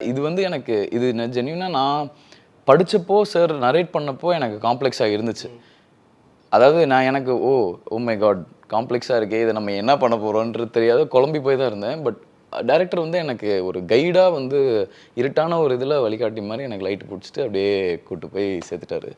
இது வந்து எனக்கு இது ஜென்யூனாக நான் படிச்சப்போ சார் நரேட் பண்ணப்போ எனக்கு காம்ப்ளெக்ஸாக இருந்துச்சு. அதாவது நான் எனக்கு ஓ ஓ மை காட் காம்ப்ளெக்ஸாக இருக்கே இதை நம்ம என்ன பண்ண போகிறோன்றது தெரியாத குழம்பி போய் தான் இருந்தேன். பட் டைரக்டர் வந்து எனக்கு ஒரு கைடாக வந்து இருட்டான ஒரு இதில் வழிகாட்டி மாதிரி எனக்கு லைட் பிடிச்சிட்டு அப்படியே கூட்டு போய் சேர்த்துட்டாரு.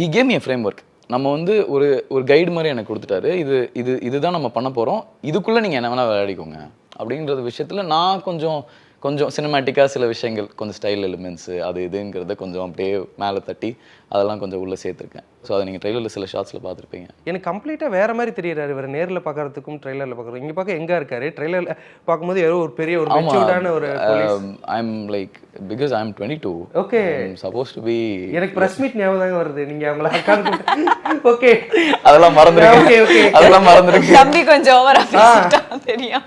He came a framework நம்ம வந்து ஒரு ஒரு கைடு மாதிரி எனக்கு கொடுத்துட்டாரு. இது இது இதுதான் நம்ம பண்ண போகிறோம் இதுக்குள்ளே நீங்கள் என்ன வேணால் விளையாடிக்கோங்க. அப்படின்றது விஷயத்தில் நான் கொஞ்சம் கொஞ்சம் சினிமேட்டிக்காக சில விஷயங்கள் கொஞ்சம் ஸ்டைல் எலிமெண்ட்ஸு அது இதுங்கிறத கொஞ்சம் அப்படியே மேலே தட்டி அதெல்லாம் கொஞ்சம் உள்ளே சேர்த்துருக்கேன். ஸோ அதை நீங்கள் ட்ரெயிலரில் சில ஷார்ட்ஸில் பார்த்துருப்பீங்க. எனக்கு கம்ப்ளீட்டாக வேற மாதிரி தெரியறாரு இவர் நேரில் பார்க்கறதுக்கும் ட்ரெய்லரில் பார்க்குறோம் இங்கே பார்க்க எங்கே இருக்காரு? ட்ரெய்லரில் பார்க்கும்போது ஏதோ ஒரு பெரிய ஒரு மெச்சூர்டான ஒரு I am like because I am twenty two okay suppose to be எனக்கு பிரஸ் மீட் ஞாபகம் தாங்க வருது. நீங்க அவங்கள ஓகே அதெல்லாம் Okay, okay. மறந்துருக்கு அதெல்லாம் மறந்துருக்கு தம்பி கொஞ்சம் ஓவரா தெரியும்.